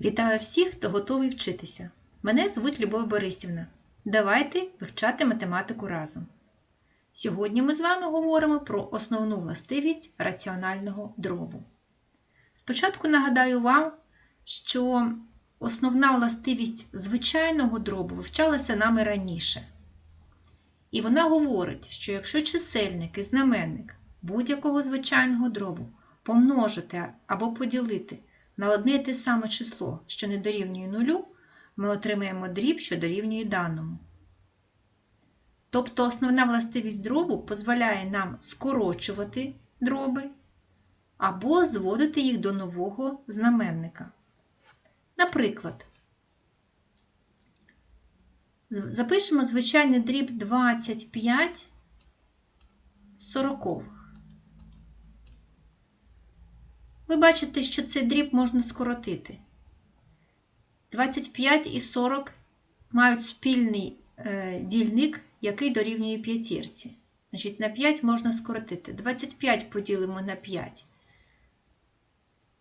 Вітаю всіх, хто готовий вчитися. Мене звуть Любов Борисівна. Давайте вивчати математику разом. Сьогодні ми з вами говоримо про основну властивість раціонального дробу. Спочатку нагадаю вам, що основна властивість звичайного дробу вивчалася нами раніше. І вона говорить, що якщо чисельник і знаменник будь-якого звичайного дробу помножити або поділити на одне і те саме число, що не дорівнює нулю, ми отримаємо дріб, що дорівнює даному. Тобто основна властивість дробу дозволяє нам скорочувати дроби або зводити їх до нового знаменника. Наприклад, запишемо звичайний дріб 25 сорокових. Ви бачите, що цей дріб можна скоротити. 25 і 40 мають спільний е, дільник, який дорівнює п'ятірці. Значить, на 5 можна скоротити. 25 поділимо на 5.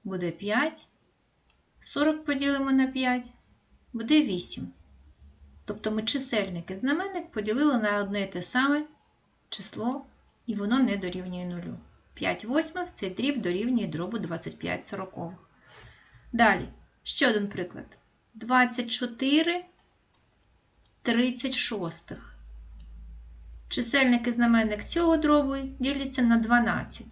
Буде 5. 40 поділимо на 5. Буде 8. Тобто ми чисельник і знаменник поділили на одне і те саме число, і воно не дорівнює нулю. 5 восьмих цей дріб дорівнює дробу 25 сорокових. Далі, ще один приклад. 24 36. Чисельник і знаменник цього дробу діляться на 12.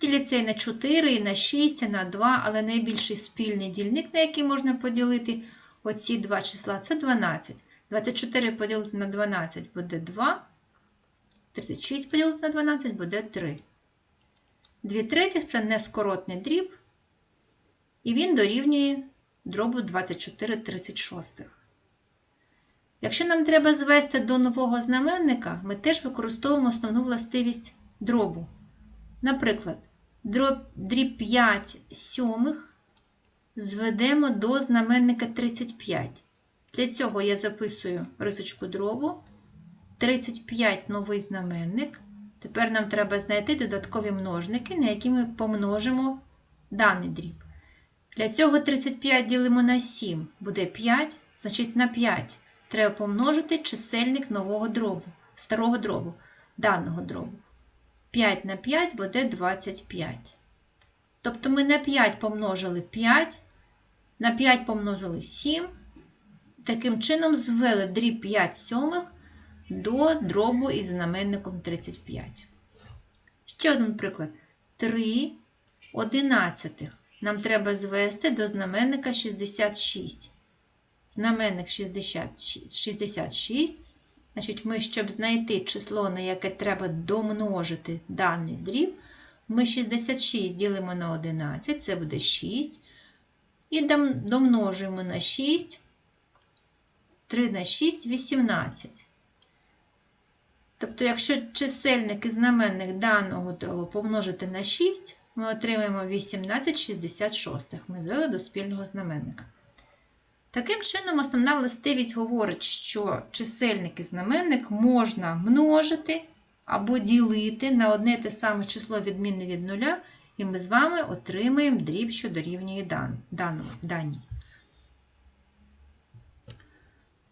Діляться і на 4, і на 6, і на 2, але найбільший спільний дільник, на який можна поділити оці два числа, це 12. 24 поділити на 12 буде 2. 36 поділити на 12 буде 3. 2 третіх це нескоротний дріб, і він дорівнює дробу 24 36. Якщо нам треба звести до нового знаменника, ми теж використовуємо основну властивість дробу. Наприклад, дріб 5 сьомих зведемо до знаменника 35. Для цього я записую рисочку дробу. 35 новий знаменник. Тепер нам треба знайти додаткові множники, на які ми помножимо даний дріб. Для цього 35 ділимо на 7, буде 5, значить на 5 треба помножити чисельник нового дробу, старого дробу, даного дробу. 5 на 5 буде 25. Тобто ми на 5 помножили 5, на 5 помножили 7. Таким чином звели дріб 5 сьомих до дробу із знаменником 35. Ще один приклад. 3 одинадцятих. Нам треба звести до знаменника 66. Знаменник 66. 66. Значить, ми, щоб знайти число, на яке треба домножити даний дріб, ми 66 ділимо на 11, це буде 6. І домножуємо на 6. 3 на 6 18. Тобто, якщо чисельник і знаменник даного дробу помножити на 6, ми отримаємо 18 66. Ми звели до спільного знаменника. Таким чином, основна властивість говорить, що чисельник і знаменник можна множити або ділити на одне те саме число відмінне від нуля, і ми з вами отримаємо дріб, що дорівнює дан, даному, даній.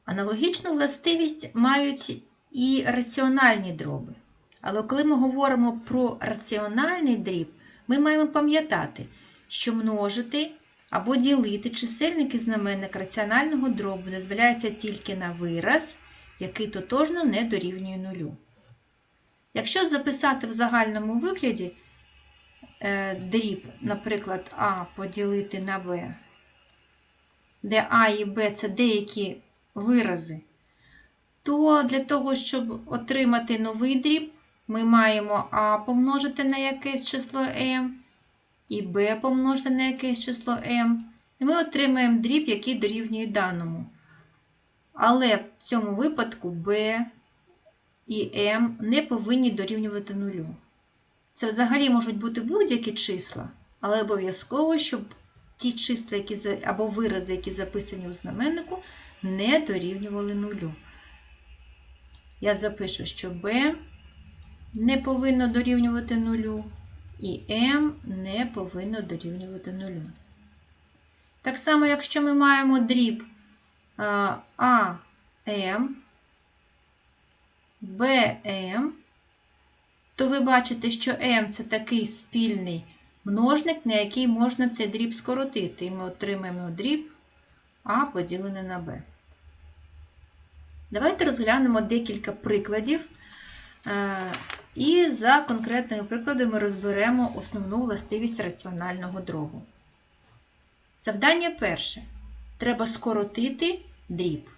Аналогічну властивість мають і раціональні дроби. Але коли ми говоримо про раціональний дріб, ми маємо пам'ятати, що множити або ділити чисельник і знаменник раціонального дробу дозволяється тільки на вираз, який тотожно не дорівнює нулю. Якщо записати в загальному вигляді е, дріб, наприклад, А поділити на Б, де А і Б це деякі вирази, то для того, щоб отримати новий дріб, ми маємо А помножити на якесь число m і b помножити на якесь число m, і ми отримаємо дріб, який дорівнює даному. Але в цьому випадку b і m не повинні дорівнювати нулю. Це взагалі можуть бути будь-які числа, але обов'язково, щоб ті числа, які або вирази, які записані у знаменнику, не дорівнювали нулю. Я запишу, що b не повинно дорівнювати нулю, і m не повинно дорівнювати нулю. Так само, якщо ми маємо дріб е, АМ, БМ, то ви бачите, що М це такий спільний множник, на який можна цей дріб скоротити. І ми отримаємо дріб А поділене на Б. Давайте розглянемо декілька прикладів. Е, І за конкретними прикладами розберемо основну властивість раціонального дробу. Завдання перше. Треба скоротити дріб.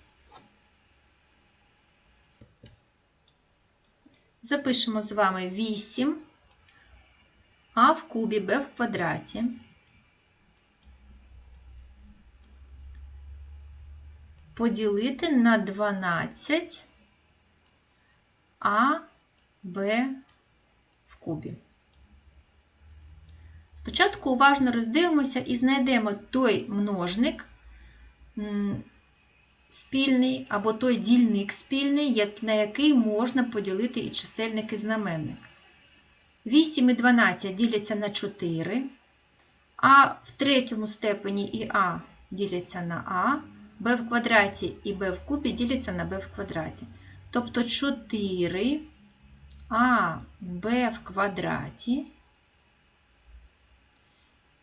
Запишемо з вами 8 а в кубі b в квадраті. Поділити на 12 а b в кубі. Спочатку уважно роздивимося і знайдемо той множник спільний або той дільник спільний, на який можна поділити і чисельник і знаменник. 8 і 12 діляться на 4, а в третьому степені і А діляться на А, b в квадраті і b в кубі діляться на b в квадраті. Тобто 4 а b в квадраті.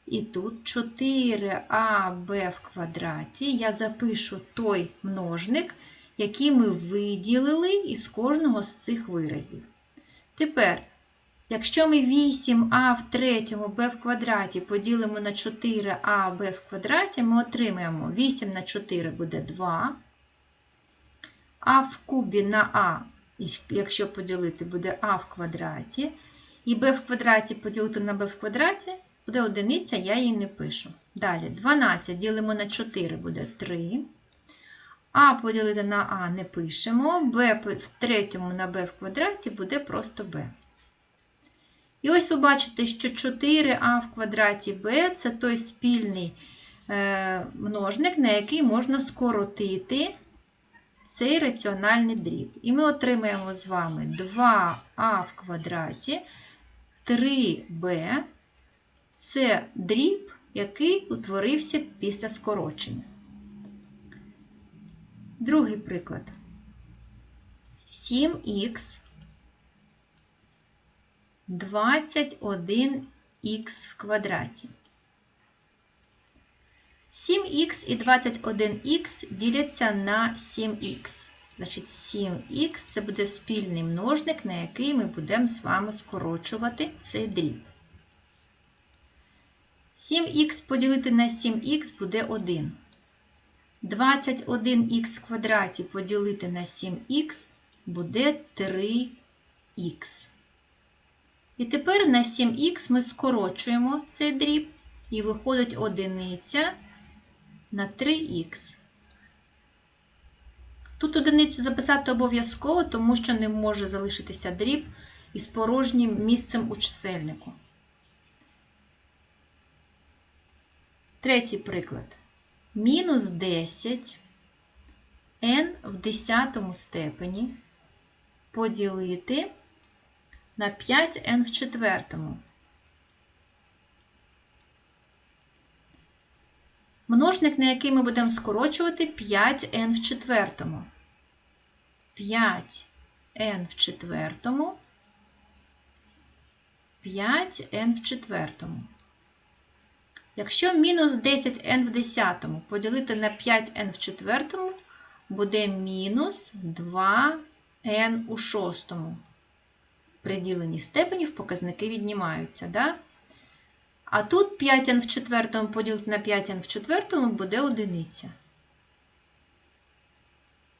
І тут 4аб в квадраті. Я запишу той множник, який ми виділили із кожного з цих виразів. Тепер Якщо ми 8а в третьому b в квадраті поділимо на 4аб в квадраті, ми отримаємо 8 на 4 буде 2. А в кубі на а, якщо поділити, буде а в квадраті. І b в квадраті поділити на b в квадраті, буде одиниця, я її не пишу. Далі 12 ділимо на 4 буде 3. А поділити на а не пишемо. b в третьому на b в квадраті буде просто b. І ось ви бачите, що 4а в квадраті b це той спільний е, множник, на який можна скоротити цей раціональний дріб. І ми отримаємо з вами 2а в квадраті 3b це дріб, який утворився після скорочення. Другий приклад. 7х 21х в квадраті. 7х і 21х діляться на 7х. Значить, 7х це буде спільний множник, на який ми будемо з вами скорочувати цей дріб. 7х поділити на 7х буде 1. 21х в квадраті поділити на 7х буде 3х. І тепер на 7х ми скорочуємо цей дріб, і виходить одиниця на 3х. Тут одиницю записати обов'язково, тому що не може залишитися дріб із порожнім місцем у чисельнику. Третій приклад. Мінус 10 n в 10 степені поділити на 5n в четвертому. Множник, на який ми будемо скорочувати 5n в четвертому. 5n в четвертому. 5n в четвертому. Якщо мінус 10n в десятому поділити на 5n в четвертому, буде мінус 2n у шостому при діленні степенів показники віднімаються. Да? А тут 5n в четвертому поділити на 5n в четвертому буде одиниця.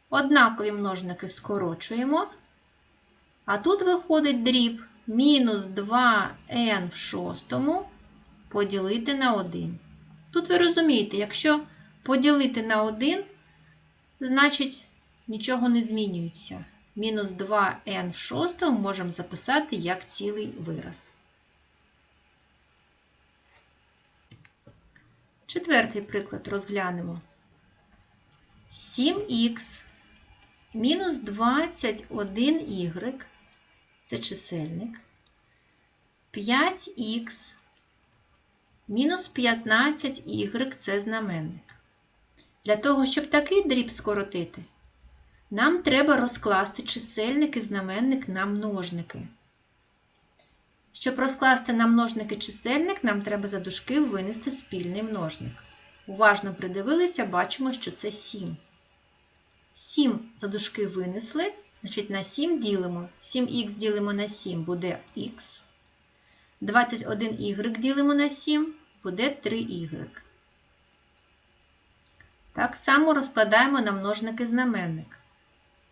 Однакові множники скорочуємо. А тут виходить дріб мінус 2n в шостому поділити на 1. Тут ви розумієте, якщо поділити на 1, значить нічого не змінюється мінус 2n в шостому можемо записати як цілий вираз. Четвертий приклад розглянемо. 7х мінус 21y це чисельник. 5х Мінус 15y це знаменник. Для того, щоб такий дріб скоротити, нам треба розкласти чисельник і знаменник на множники. Щоб розкласти на множники чисельник, нам треба за дужки винести спільний множник. Уважно придивилися, бачимо, що це 7. 7 за дужки винесли, значить на 7 ділимо. 7х ділимо на 7 буде х. 21y ділимо на 7 буде 3y. Так само розкладаємо на множники знаменник.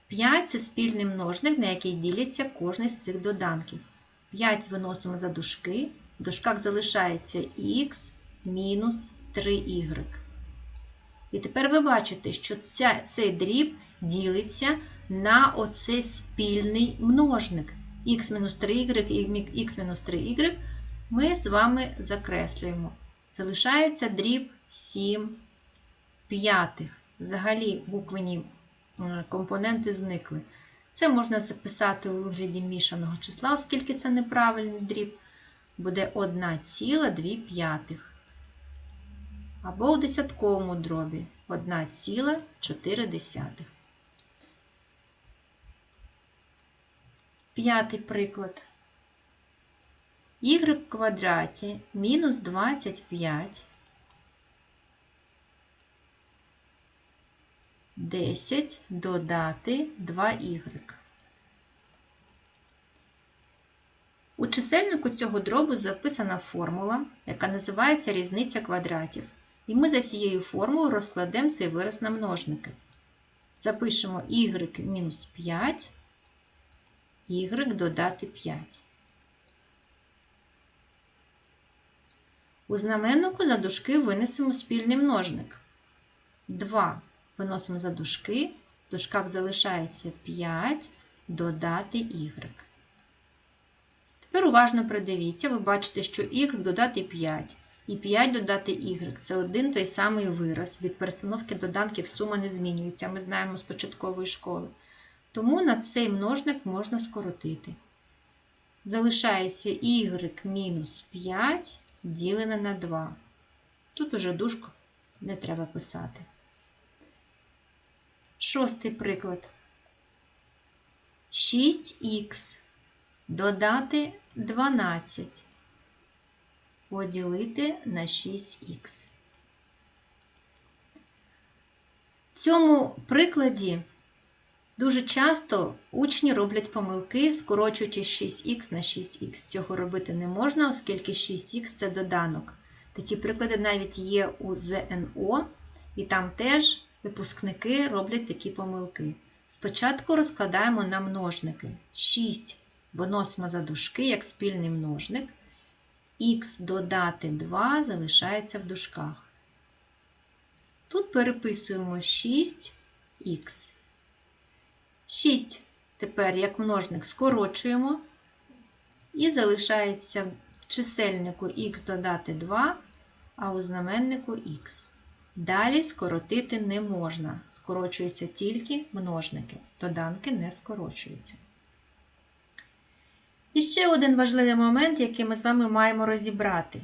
5 це спільний множник, на який діляться кожний з цих доданків. 5 виносимо за дужки, в дужках залишається х мінус 3y. І тепер ви бачите, що ця, цей дріб ділиться на оцей спільний множник. х-3y і х-3y ми з вами закреслюємо. Залишається дріб 7 п'ятих. Взагалі буквені компоненти зникли. Це можна записати у вигляді мішаного числа, оскільки це неправильний дріб, буде 1,2 п'ятих. Або у десятковому дробі 1,4. П'ятий приклад. y в квадраті мінус 25 10 додати 2y. У чисельнику цього дробу записана формула, яка називається різниця квадратів. І ми за цією формулою розкладемо цей вираз на множники. Запишемо y мінус 5, y додати 5. У знаменнику за дужки винесемо спільний множник. 2 виносимо за дужки, в дужках залишається 5 додати y. Тепер уважно придивіться, ви бачите, що y додати 5 і 5 додати y це один той самий вираз. Від перестановки доданків сума не змінюється, ми знаємо з початкової школи. Тому на цей множник можна скоротити. Залишається y мінус 5 ділене на 2. Тут уже дужку не треба писати. Шостий приклад. 6х додати 12 поділити на 6х. В цьому прикладі дуже часто учні роблять помилки, скорочуючи 6х на 6х. Цього робити не можна, оскільки 6х це доданок. Такі приклади навіть є у ЗНО, і там теж випускники роблять такі помилки. Спочатку розкладаємо на множники. 6 виносимо за дужки як спільний множник. Х додати 2 залишається в дужках. Тут переписуємо 6х. 6 тепер як множник скорочуємо. І залишається в чисельнику х додати 2, а у знаменнику х. Далі скоротити не можна. Скорочуються тільки множники. Доданки не скорочуються. І ще один важливий момент, який ми з вами маємо розібрати.